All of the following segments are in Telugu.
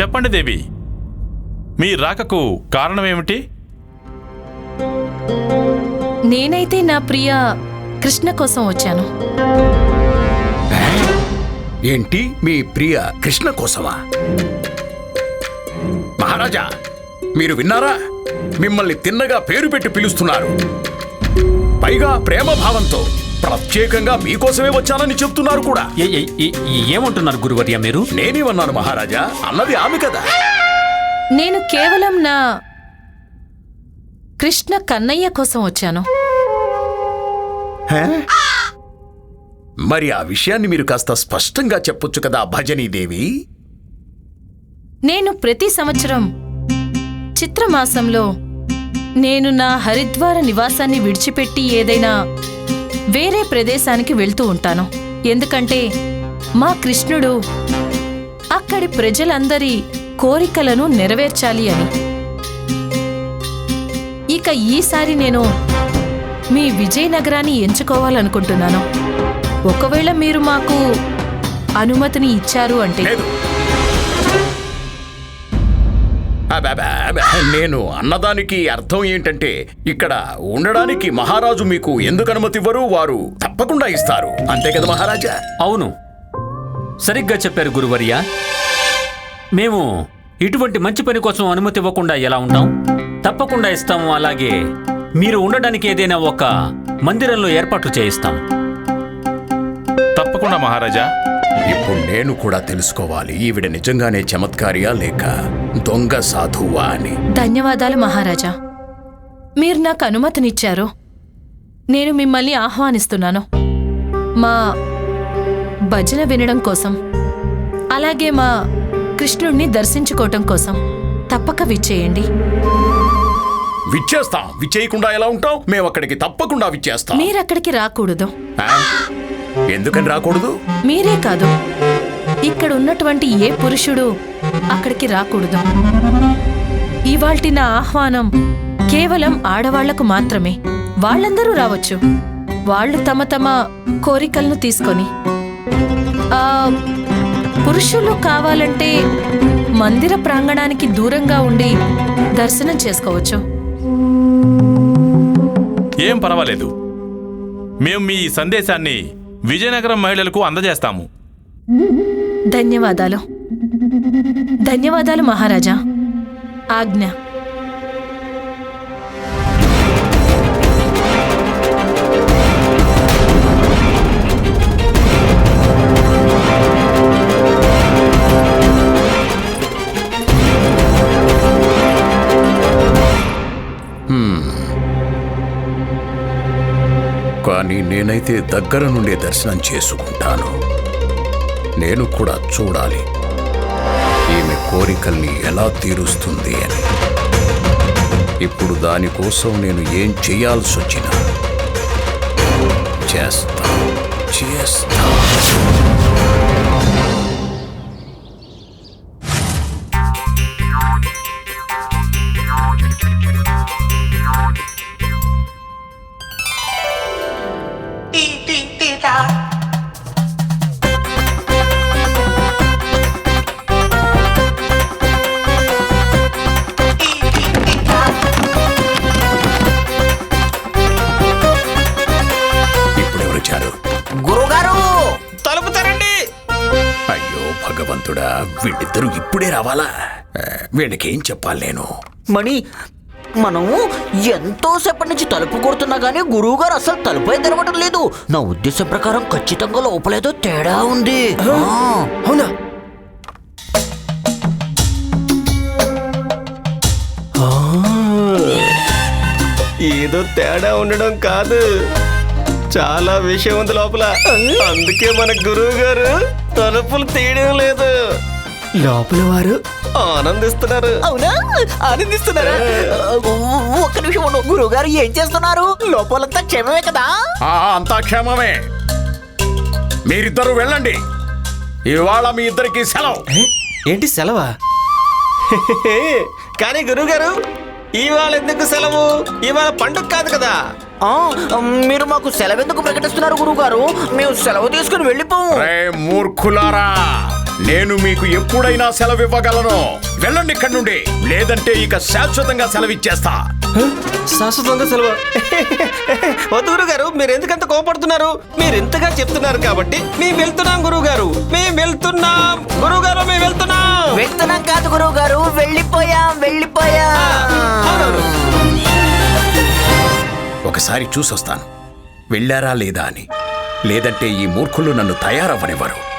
చెప్పండి దేవి మీ రాకకు కారణమేమిటి? నేనైతే నా ప్రియ కృష్ణ కోసం వచ్చాను. ఏంటి మీ ప్రియ కృష్ణ కోసమా? మహారాజా మీరు విన్నారా? మిమ్మల్ని తిన్నగా పేరు పెట్టి పిలుస్తున్నారు. పైగా ప్రేమ భావంతో ప్రత్యేకంగా మీకోసమే వచ్చానని చెప్తున్నారు కూడా. ఏ- ఏ- ఏ- ఏమంటున్నారు గురువర్య మీరు? నేనేమన్నాను మహారాజా? అన్నది ఆమె కదా. నేను కేవలం నా కృష్ణ కన్నయ్య కోసం వచ్చాను. మరి ఆ విషయాన్ని మీరు కాస్త స్పష్టంగా చెప్పొచ్చు కదా భజనీదేవి? నేను ప్రతి సంవత్సరం చిత్రమాసంలో నేను నా హరిద్వార నివాసాన్ని విడిచిపెట్టి ఏదైనా వేరే ప్రదేశానికి వెళ్తూ ఉంటాను. ఎందుకంటే మా కృష్ణుడు అక్కడి ప్రజలందరి కోరికలను నెరవేర్చాలి అని. ఇక ఈసారి నేను మీ విజయనగరాన్ని ఎంచుకోవాలనుకుంటున్నాను. ఒకవేళ మీరు మాకు అనుమతిని ఇచ్చారు అంటే నేను అన్నదానికి అర్థం ఏంటంటే ఇక్కడ ఉండడానికి మహారాజు మీకు ఎందుకు అనుమతి ఇవ్వరు వారు తప్పకుండా ఇస్తారు. అంతే కదా మహారాజా? అవును. సరిగ్గా చెప్పారు గురువర్య. మేము ఇటువంటి మంచి పని కోసం అనుమతి ఇవ్వకుండా ఎలా ఉంటాం? తప్పకుండా ఇస్తాము. అలాగే మీరు ఉండడానికి ఏదైనా ఒక మందిరంలో ఏర్పాట్లు చేయిస్తాం. తప్పకుండా మహారాజా. ఇప్పుడు నేను కూడా తెలుసుకోవాలి ఈవిడ నిజంగానే చమత్కారియా లేక దొంగ సాధువా అని. ధన్యవాదాలు మహారాజా. మీరు నాకు అనుమతినిచ్చారు. నేను మిమ్మల్ని ఆహ్వానిస్తున్నాను. మా భజన వినడం కోసం అలాగే మా కృష్ణుణ్ణి దర్శించుకోవటం కోసం తప్పక విచ్చేయండి. విచ్చేస్తాం. విచ్చేయకుండా ఎలా ఉంటాం మేము అక్కడికి తప్పకుండా విచ్చేస్తాం. మీరక్కడికి రాకూడదు? ఎందుకని రాకూడదు? మీరే కాదు. ఇక్కడ ఉన్నటువంటి ఏ పురుషుడు అక్కడికి రాకూడదు. ఇవాల్టి నా ఆహ్వానం కేవలం ఆడవాళ్ళకు మాత్రమే. వాళ్ళందరూ రావచ్చు. వాళ్ళు తమ తమ కోరికలను తీసుకొని. ఆ పురుషులు కావాలంటే మందిర ప్రాంగణానికి దూరంగా ఉండి దర్శనం చేసుకోవచ్చు. ఏం పర్వాలేదు. మేము మీ ఈ సందేశాన్ని విజయనగరం మహిళలకు అందజేస్తాము. ధన్యవాదాలు. ధన్యవాదాలు మహారాజా. ఆజ్ఞ. కానీ నేనైతే దగ్గర నుండే దర్శనం చేసుకుంటాను. నేను కూడా చూడాలి. ఈమె కోరికల్ని ఎలా తీరుస్తుంది అని. ఇప్పుడు దానికోసం నేను ఏం చేయాల్సి వచ్చినా. చేస్తా. చేస్తా. ఇప్పుడే రావాలా? వీళ్ళకి ఏం చెప్పాలి నేను? మణి మనము ఎంతో సేపటి నుంచి తలుపు కొడుతున్నా గానీ గురువు గారు అసలు తలుపే తెరవడం లేదు. నా ఉద్దేశం ప్రకారం ఖచ్చితంగా లోపలేదో తేడా ఉంది. ఆ. అవునా? ఏదో తేడా ఉండడం కాదు. చాలా విషయం ఉంది లోపల. అందుకే మన గురువు గారు తలుపులు తీయడం లేదు. లోపల వారు. ఆనందిస్తున్నారు. అవునా? ఆనందిస్తున్నారా? ఒక్క నిమిషం ఉండు. గురువు గారు ఏం చేస్తున్నారు? లోపలంతా క్షేమమే కదా? ఆ, అంతా క్షేమమే. మీరిద్దరూ వెళ్ళండి. ఇవాళ మీ ఇద్దరికి సెలవు. ఏంటి సెలవా? కానీ గురువు గారు ఇవాళ ఎందుకు సెలవు? ఇవాళ పండుగ కాదు కదా. ఆ, మీరు మాకు సెలవు ఎందుకు ప్రకటిస్తున్నారు గురువు గారు మేము సెలవు తీసుకుని వెళ్ళిపోము రే మూర్ఖులారా. నేను మీకు ఎప్పుడైనా సెలవు ఇవ్వగలను వెళ్ళండి ఇక్కడి నుండి. లేదంటే ఇక శాశ్వతంగా సెలవిచ్చేస్తా. శాశ్వతంగా సెలవు? వద్దు గురుగారు మీరు ఎందుకంత కోపడుతున్నారు? మీరు ఎంతగా చెప్తున్నారు కాబట్టి మేము వెళ్తున్నాం గురువు గారు మేము వెళ్తున్నాం. గురువు గారు మేము వెళ్తున్నాం. వెళ్తున్నాం కాదు గురువు గారు వెళ్ళిపోయాం వెళ్ళిపోయాం. ఒకసారి చూసొస్తాను. వెళ్ళారా లేదా అని. లేదంటే ఈ మూర్ఖులు నన్ను తయారవ్వనివ్వరు.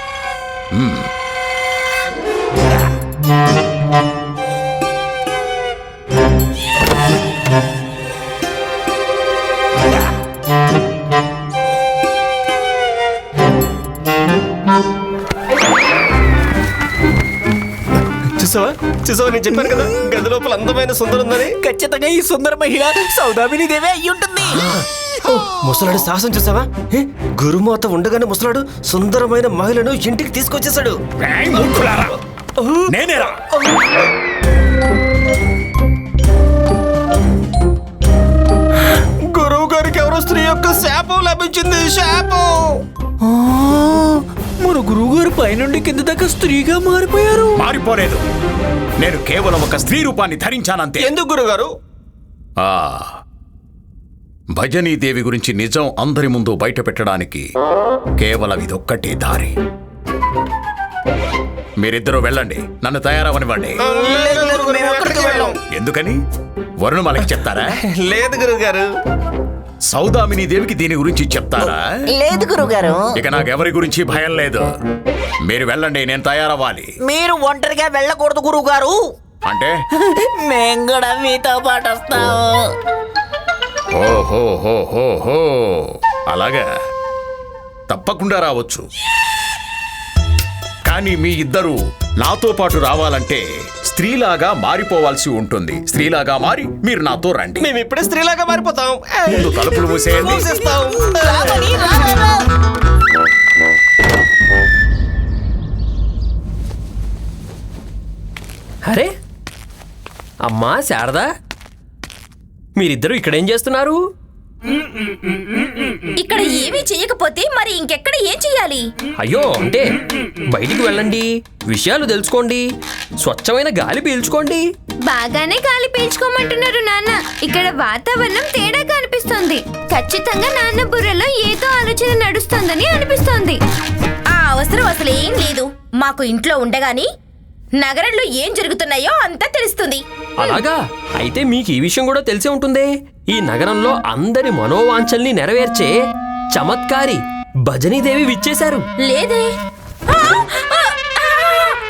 చూసావా? చూసావా? నేను చెప్పాను కదా గది లోపల అందమైన సుందరం ఉందని. ఖచ్చితంగా ఈ సుందర మహిళ సౌదామిని దేవే అయి ఉంటుంది. ముసలాడు సాహసం చూసావా? ఏ, గురుమాత ఉండగానే ముసలాడు సుందరమైన మహిళను ఇంటికి తీసుకొచ్చేసాడు! నేనేరా. గురువు గారికి ఎవరో స్త్రీ యొక్క శాపం లభించింది శాపం. మన గురువు గారు పైనుండి కింద దాకా స్త్రీగా మారిపోయారు. మారిపోలేదు. నేను కేవలం ఒక స్త్రీ రూపాన్ని ధరించానంతే. ఎందుకు గురుగారు? ఆ భజనీదేవి గురించి నిజం అందరి ముందు బయట పెట్టడానికి కేవలం ఇదొక్కటే దారి. మీరిద్దరూ వెళ్ళండి. నన్ను తయారవనివ్వండి ఎందుకని? వరుణమాలకి చెప్తారా? లేదు గురువు గారు సౌదామిని దేవికి దీని గురించి చెప్తారా? లేదు గురువు గారు ఇక నాకెవరి గురించి భయం లేదు. మీరు వెళ్ళండి నేను తయారవ్వాలి. మీరు ఒంటరిగా వెళ్ళకూడదు గురువు గారు అంటే? మేము కూడా మీతో పాటు వస్తాము. ఓహో హో హో హో. అలాగా. తప్పకుండా రావచ్చు. కానీ మీ ఇద్దరు నాతో పాటు రావాలంటే స్త్రీలాగా మారిపోవాల్సి ఉంటుంది. స్త్రీలాగా మారి మీరు నాతో రండి. మేము ఇప్పుడే స్త్రీలాగా మారిపోతాం. ముందు తలుపులు మూసేయండి. మూసేస్తాం. అరే అమ్మా శారదా. మీరిద్దరూ ఇక్కడేం చేస్తున్నారు? ఇక్కడ ఏమీ చెయ్యకపోతే మరి ఇంకెక్కడ ఏం చెయ్యాలి అయ్యో అంటే బయటికి వెళ్ళండి విషయాలు తెలుసుకోండి స్వచ్ఛమైన గాలి పీల్చుకోండి. బాగానే గాలి పీల్చుకోమంటున్నారు నాన్న. ఇక్కడ వాతావరణం తేడాగా అనిపిస్తోంది. ఖచ్చితంగా నాన్న బుర్రలో ఏదో ఆలోచన నడుస్తోందని అనిపిస్తోంది. ఆ అవసరం అసలు ఏం లేదు. మాకు ఇంట్లో ఉండగాని నగరంలో ఏం జరుగుతున్నాయో అంతా తెలుస్తుంది. అలాగా? అయితే మీకు ఈ విషయం కూడా తెలిసే ఉంటుంది. ఈ నగరంలో అందరి మనోవాంఛల్ని నెరవేర్చే చమత్కారి భజనీదేవి విచ్చేశారు. లేదే.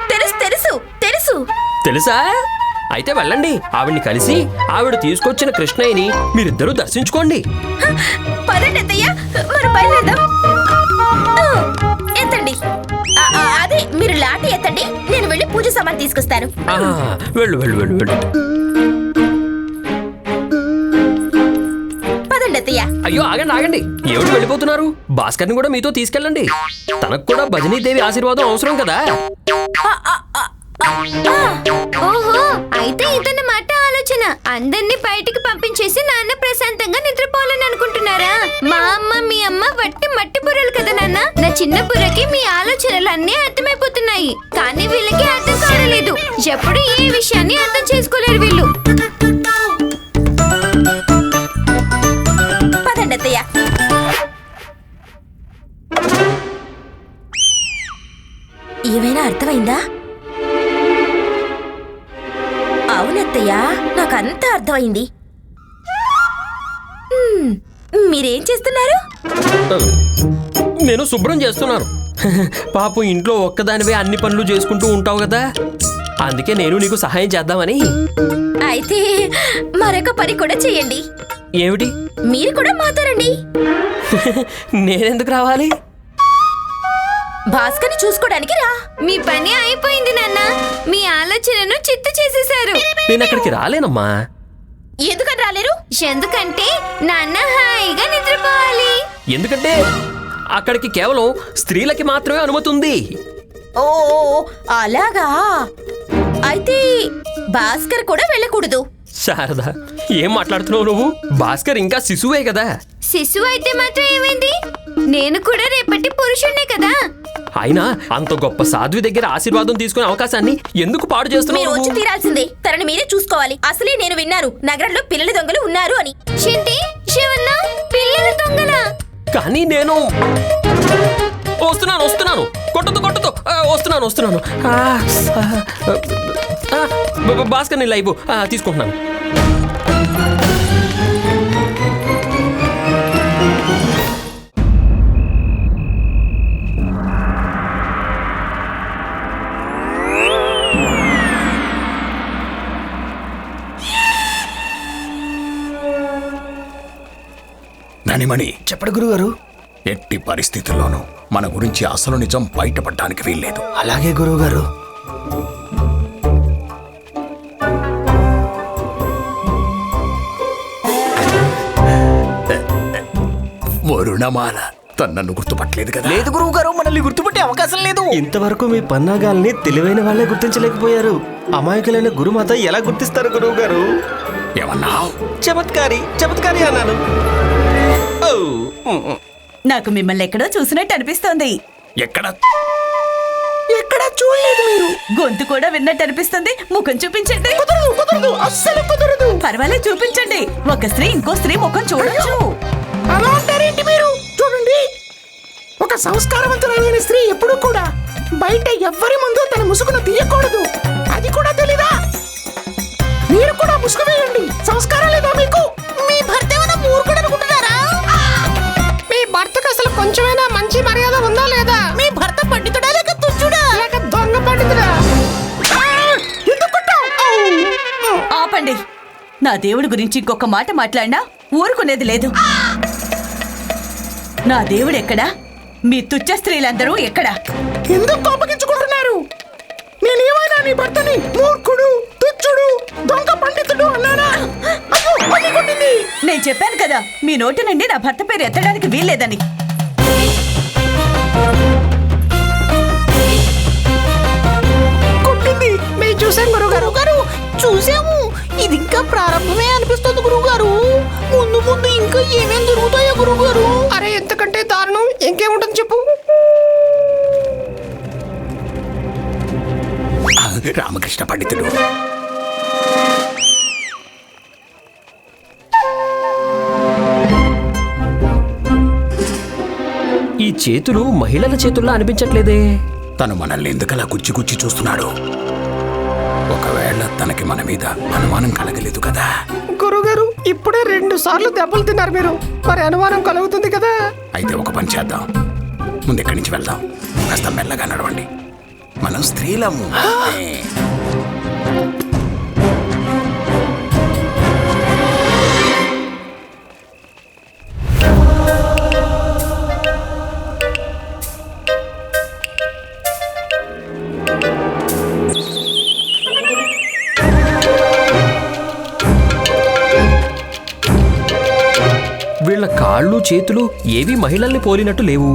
తెలుసు తెలుసు తెలుసు. తెలుసా? అయితే వెళ్ళండి. ఆవిడ్ని కలిసి ఆవిడ తీసుకొచ్చిన కృష్ణయ్యని మీరిద్దరూ దర్శించుకోండి. పదండి అత్తయ్య. మనం బయలుదేరదాం. ఆ, ఎత్తండి. ఆ, ఆ, అదే మీరు లాటి ఎత్తండి. నేను వెళ్ళి పూజ సామాన్ తీసుకొస్తాను. వెళ్ళు వెళ్ళు వెళ్ళు వెళ్ళు. పదండి అత్తయ్య. అయ్యో ఆగండి ఆగండి. ఎవరు వెళ్ళిపోతున్నారు? భాస్కర్ని కూడా మీతో తీసుకెళ్ళండి. తనకు కూడా భజనీదేవి ఆశీర్వాదం అవసరం కదా. ఓహో అయితే ఇతని మాట ఆలోచన. అందరినీ బయటికి పంపించేసి నాన్న ప్రశాంతంగా నిద్రపోవాలని అనుకుంటున్నారా? మా అమ్మ మీ అమ్మ వట్టి మట్టి బుర్రలు కదా నాన్న. నా చిన్న బుర్రకి మీ ఆలోచనలు అన్నీ అర్థమైపోతున్నాయి. కానీ వీళ్ళకి అర్థం కావలేదు ఎప్పుడు ఏ విషయాన్ని అర్థం చేసుకోలేరు వీళ్ళు. హ్మ్, మీరేం చేస్తున్నారు? నేను శుభ్రం చేస్తున్నాను. పాపం ఇంట్లో ఒక్కదానివే అన్ని పనులు చేసుకుంటూ ఉంటావు కదా. అందుకే నేను నీకు సహాయం చేద్దామని. అయితే మరొక పని కూడా చేయండి. ఏమిటి? మీరు కూడా మాతో రండి. నేనెందుకు రావాలి? భాస్కర్ని చూసుకోవడానికి రా. మీ పని అయిపోయింది నాన్న. మీ ఆలోచనను చిత్తు చేసేశారు. నేను అక్కడికి రాలేనమ్మా. ఎందుకని రాలేరు? ఎందుకంటే నాన్న హాయిగా నిద్రపోవాలి. ఎందుకంటే అక్కడికి కేవలం స్త్రీలకి మాత్రమే అనుమతి ఉంది. ఓ అలాగా? అయితే భాస్కర్ కూడా వెళ్ళకూడదు. శారద ఏం మాట్లాడుతున్నావు నువ్వు? భాస్కర్ ఇంకా శిశువే కదా. శిశువు అయితే మాత్రం ఏమైంది? నేను కూడా రేపటి పురుషుణ్ణే కదా. అయినా అంత గొప్ప సాధ్వి దగ్గర ఆశీర్వాదం తీసుకునే అవకాశాన్ని ఎందుకు పాడు మీరు చేస్తున్నావు వచ్చి నువ్వు? తీరాల్సిందే. తనని మీరే చూసుకోవాలి. అసలే నేను విన్నాను. నగరంలో పిల్లల దొంగలు ఉన్నారు అని. ఏంటి శివన్న పిల్లల దొంగల. కానీ నేను వస్తున్నాను వస్తున్నాను. కొట్టదు కొట్టదు ఆ, వస్తున్నాను వస్తున్నాను. ఆ, భాస్కర్ నీ లైవ్. ఆ, తీసుకుంటున్నాను. ననిమణి. చెప్పడు గురుగారు. ఎట్టి పరిస్థితుల్లోనూ మన గురించి అసలు నిజం బయటపడడానికి వీల్లేదు. అలాగే గురువుగారు వరుణమాల తను నన్ను గుర్తుపట్టలేదు కదా? లేదు గురువు గారు మనల్ని గుర్తుపట్టే అవకాశం లేదు. ఇంతవరకు మీ పన్నాగాల్ని తెలివైన వాళ్ళే గుర్తించలేకపోయారు. అమాయకులైన గురుమాత ఎలా గుర్తిస్తారు గురువు గారు ఏమన్నావు చమత్కారి చమత్కారి అన్నాను. ఓ, ఉమ్, ఉమ్. నాకు మిమ్మల్ని ఎక్కడో చూసినట్టు అనిపిస్తోంది. ఎక్కడ? ఎక్కడ చూడలేదు మీరు? గొంతు కూడా విన్నట్టు అనిపిస్తుంది. ముఖం చూపించండి. కుదరదు కుదరదు అస్సలు కుదరదు. పర్వాలేదు చూపించండి. ఒక స్త్రీ ఇంకో స్త్రీ ముఖం చూడొచ్చు. అలా అంటారేంటి మీరు? చూడండి. ఒక సంస్కారవంతురాలైన స్త్రీ ఎప్పుడూ కూడా బయట ఎవ్వరి ముందు తన ముసుగును తీయకూడదు. అది కూడా తెలీదా? మీరు కూడా ముసుగు వేయండి. సంస్కారం లేదా మీకు? మీ భర్త ఏమైనా మూర్ఖుడు అనుకుంటున్నారా? మీ భర్తకు అసలు కొంచెమైనా మంచి మర్యాద ఉందా లేదా? మీ భర్త పండితుడా లేక తుచ్చుడా లేక దొంగ పండితుడా! ఆపండి. నా దేవుడి గురించి ఇంకొక మాట మాట్లాడినా ఊరుకునేది లేదు. నా దేవుడు ఎక్కడా? మీ తుచ్చ స్త్రీలందరూ ఎక్కడా? ఎందుకు కోపగించుకుంటున్నారు? నేనేమైనా నీ భర్తని మూర్ఖుడు తుచ్చుడు దొంగ పండితుడు అన్నానా? నేను చెప్పాను కదా మీ నోటి నుండి నా భర్త పేరు ఎత్తడానికి వీల్లేదని. కొట్టింది. మేము చూసాం గురుగారు. గారు చూసాము ఇది ఇంకా ప్రారంభమే అనిపిస్తుంది గురుగారు ముందు ముందు ఇంకా ఏమేం జరుగుతాయో గురుగారు అరే ఎంతకంటే దారుణం ఇంకేముంటుంది చెప్పు. రామకృష్ణ పండితుడు. ఈ చేతులు మహిళల చేతుల్లో అనిపించట్లేదే? తను మనల్ని ఎందుకలా గుచ్చి గుచ్చి చూస్తున్నాడు? ఒకవేళ తనకి మన మీద అనుమానం కలగలేదు కదా? గురుగారు ఇప్పుడే రెండు సార్లు దెబ్బలు తిన్నారు మీరు. మరి అనుమానం కలుగుతుంది కదా? అయితే ఒక పని చేద్దాం. ముందు ఇక్కడి నుంచి వెళ్దాం. కాస్త మెల్లగా నడవండి. మనం స్త్రీలము. కాళ్ళు చేతులు ఏవి మహిళల్ని పోలినట్టు లేవు.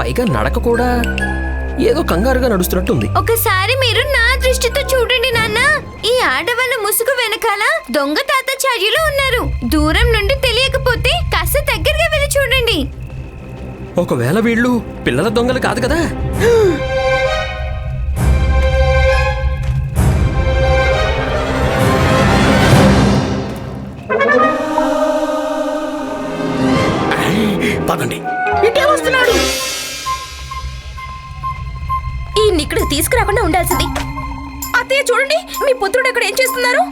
పైగా నడక కూడా ఏదో కంగారుగా నడుస్తున్నట్టుంది. ఒకసారి మీరు నా దృష్టితో చూడండి నాన్న. ఈ ఆడవాళ్ళ ముసుగు వెనకాల దొంగ తాతాచార్యులు ఉన్నారు. దూరం నుండి తెలియకపోతే కాస్త దగ్గరగా వెళ్ళి చూడండి. ఒకవేళ వీళ్ళు పిల్లల దొంగలు కాదు కదా? పదండి. ఇటే వస్తున్నాడు ఈ ఇక్కడికి తీసుకురాకుండా ఉండాల్సింది. అత్తయ్య చూడండి మీ పుత్రుడు అక్కడ ఏం చేస్తున్నారు?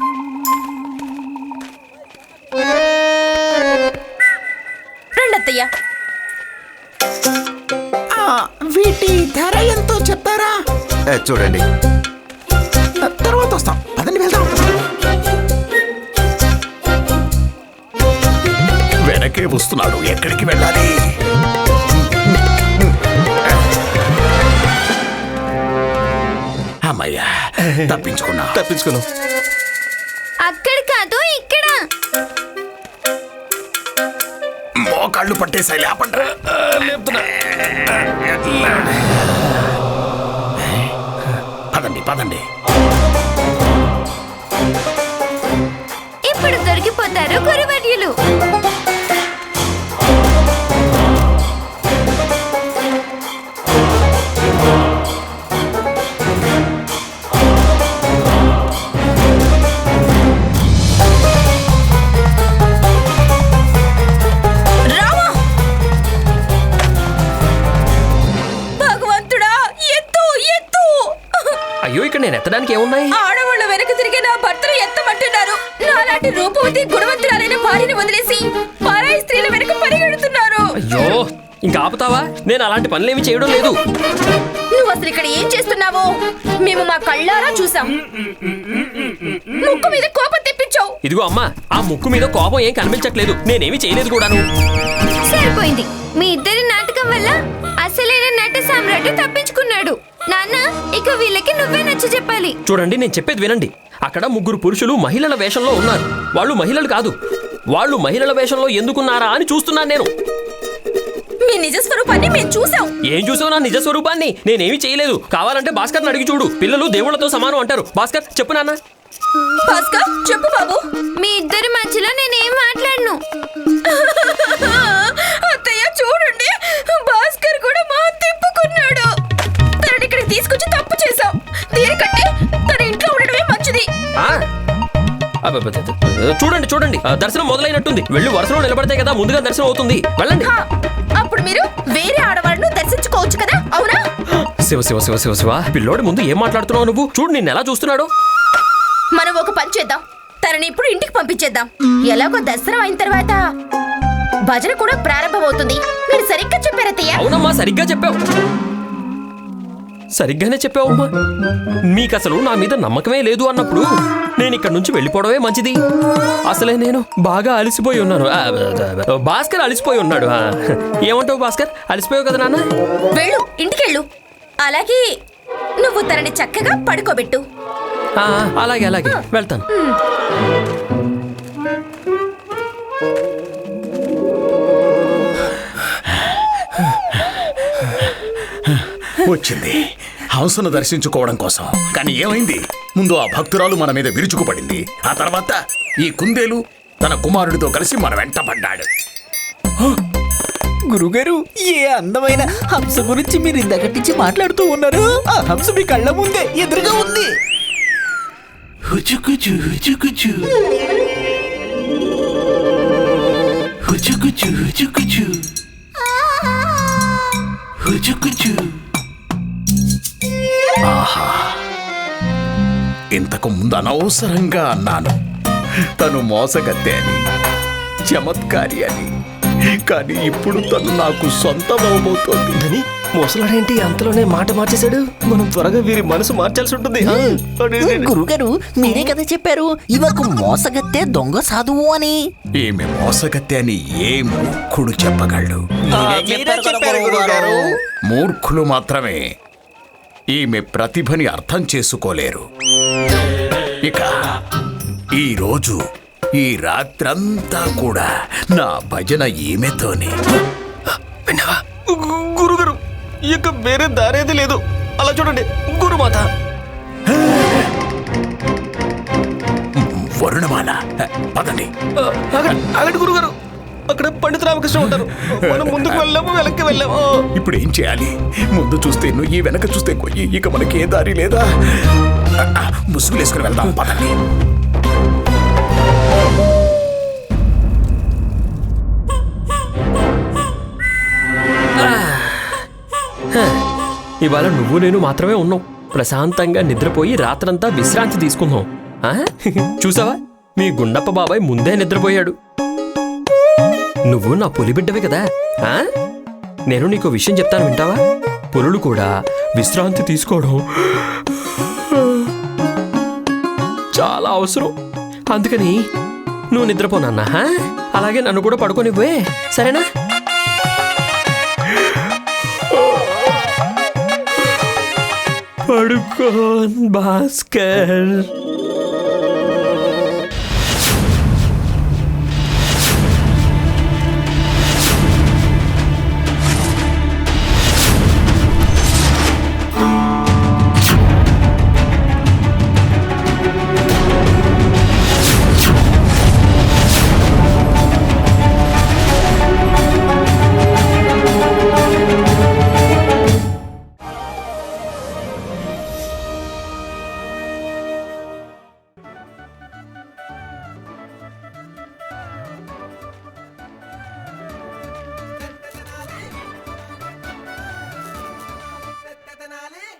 రండి అత్తయ్య వీటి ధర ఎంతో చెప్తారా? చూడండి. తర్వాత వస్తాం. వెనకే వస్తున్నాడు ఎక్కడికి వెళ్ళాలి? అమ్మయ్యా తప్పించుకున్నా. తప్పించుకున్నాం. అక్కడ కాదు ఇక్కడ. మోకాళ్ళు పట్టేసాయి లేపండ్రా. పదండి పదండి. ఇప్పుడు దొరికిపోతారు గురువర్యులు. ఇక్కడ నేను ఎత్తడానికి ఏమున్నాయి? ఆడవాళ్ళ వెనక తిరిగి నా భర్తను ఎత్తమంటున్నారు. నాలాంటి రూపవతి గుణవంతురాలైన భార్యను వదిలేసి పరాయి స్త్రీల వెనక పరిగెడుతున్నారు. అయ్యో ఇంకా ఆపుతావా? నేను అలాంటి పనులేమి చేయడం లేదు. నువ్వు అసలు ఇక్కడ ఏం చేస్తున్నావో? మేము మా కళ్ళారా చూసాం ముక్కు మీద కోపం తెప్పించావు. ఇదిగో అమ్మా ఆ ముక్కు మీద కోపం ఏం కనిపించట్లేదు. నేనేమి చేయలేదు కూడాను. సరిపోయింది. మీ ఇద్దరి నాటకం వల్ల అసలైన నట సామ్రాట్ తప్పించుకున్నాడు. నాన్న ఇక వీళ్ళకి నువ్వే నచ్చ చెప్పాలి. చూడండి నేను చెప్పేది వినండి. అక్కడ ముగ్గురు పురుషులు మహిళల వేషంలో ఉన్నారు. వాళ్ళు మహిళలు కాదు. వాళ్ళు మహిళల వేషంలో ఎందుకున్నారా అని చూస్తున్నాను నేను. మీ నిజ స్వరూపాన్ని మేము చూసాం ఏం చూసావు నా నిజ స్వరూపాన్ని? నేనేమి చేయలేదు. కావాలంటే భాస్కర్ని అడిగి చూడు. పిల్లలు దేవుళ్ళతో సమానం అంటారు. భాస్కర్ చెప్పు నాన్న. భాస్కర్ చెప్పు బాబు. మీ ఇద్దరి మధ్యలో నేనేం మాట్లాడను? అత్తయ్య చూడండి. భాస్కర్ కూడా మా తిప్పుకున్నాడు. ఇక్కడికి తీసుకొచ్చి తప్పు చేశాం దీనికంటే తన ఇంట్లో ఉండడమే మంచిది. చూడండి చూడండి. దర్శనం మొదలైనట్టుంది. వెళ్ళి వరుసలో నిలబడితే కదా ముందుగా దర్శనం అవుతుంది. వెళ్ళండి. అప్పుడు మీరు వేరే ఆడవాళ్ళను దర్శించుకోవచ్చు కదా అవునా? శివ శివ శివ శివ శివ పిల్లోడి ముందు ఏం మాట్లాడుతున్నావు నువ్వు? చూడు నిన్ను ఎలా చూస్తున్నాడు? మనం ఒక పని చేద్దాం. తనని ఇప్పుడు ఇంటికి పంపించేద్దాం. ఎలాగో దసరా అయిన తర్వాత భజన కూడా ప్రారంభమవుతుంది. మీరు సరిగ్గా చెప్పారత్తయ్య అవునమ్మా సరిగ్గా చెప్పావు. సరిగ్గానే చెప్పావమ్మా మీకు అసలు నా మీద నమ్మకమే లేదు అన్నప్పుడు నేను ఇక్కడ నుంచి వెళ్ళిపోవడమే మంచిది. అసలే నేను బాగా అలసిపోయి ఉన్నాను. భాస్కర్ అలసిపోయి ఉన్నాడు. ఏమంటావు భాస్కర్? అలసిపోయావు కదా నాన్న? వెళ్ళు ఇంటికెళ్ళు. అలాగే నువ్వు తనని చక్కగా పడుకోబెట్టు. అలాగే అలాగే. వెళ్తాను. వచ్చింది. హంసను దర్శించుకోవడం కోసం. కానీ ఏమైంది? ముందు ఆ భక్తురాలు మన మీద విరుచుకుపడింది. ఆ తర్వాత ఈ కుందేలు తన కుమారుడితో కలిసి మన వెంట పడ్డాడు. గురుగారు ఏ అందమైన హంస గురించి మీరు ఇందకటి నుంచి మాట్లాడుతూ ఉన్నారు? ఆ హంస మీ కళ్ళ ముందే ఎదురుగా ఉంది. హుచుకుచు హుచుకుచు. హుచుకుచు హుచుకుచు. హుచుకుచు. ఇంతకు ముందు అనవసరంగా అన్నాను. తను మోసగత్తె అని చమత్కారి అని. కానీ ఇప్పుడు తను నాకు సొంతమవబోతోంది. అని ముసలాడేంటి అంతలోనే మాట మార్చేశాడు? మనం త్వరగా వీరి మనసు మార్చాల్సి ఉంటుంది. గురుగారు మీరే కదా చెప్పారు ఇవకు మోసగత్తే దొంగ సాధువు అని. ఈమె మోసగత్తె అని ఏ మూర్ఖుడు చెప్పగలడు? మూర్ఖులు మాత్రమే. ఈమె ప్రతిభని అర్థం చేసుకోలేరు. ఇక ఈ రోజు ఈ రాత్రంతా కూడా నా భజన ఈమెతోనే. విన్నావా? గురుగారు ఇక వేరే దారేది లేదు. అలా చూడండి గురుమాత. వరుణమాల పదండి. గురుగారు. అక్కడ పండిత రామకృష్ణ ఉంటారు. మనం ముందుకు వెళ్ళాము వెనక్కి వెళ్ళాము. ఇప్పుడు ఏం చేయాలి? ముందు చూస్తే నువ్వు వెనక చూస్తే కొయ్యి. ఇక మనకి ఏ దారి లేదా? ముసుగులేసుకుని వెళ్దాం పదండి. ఇవాళ నువ్వు నేను మాత్రమే ఉన్నాం. ప్రశాంతంగా నిద్రపోయి రాత్రంతా విశ్రాంతి తీసుకుందాం. ఆ? చూసావా? మీ గుండప్ప బాబాయ్ ముందే నిద్రపోయాడు. నువ్వు నా పులిబిడ్డవి కదా ఆ? నేను నీకు విషయం చెప్తాను వింటావా పులులు కూడా విశ్రాంతి తీసుకోవడం చాలా అవసరం అందుకని నువ్వు నిద్రపోనన్నా ఆ? అలాగే నన్ను కూడా పడుకోనివ్వే సరేనా పడుకోన్ భాస్కర్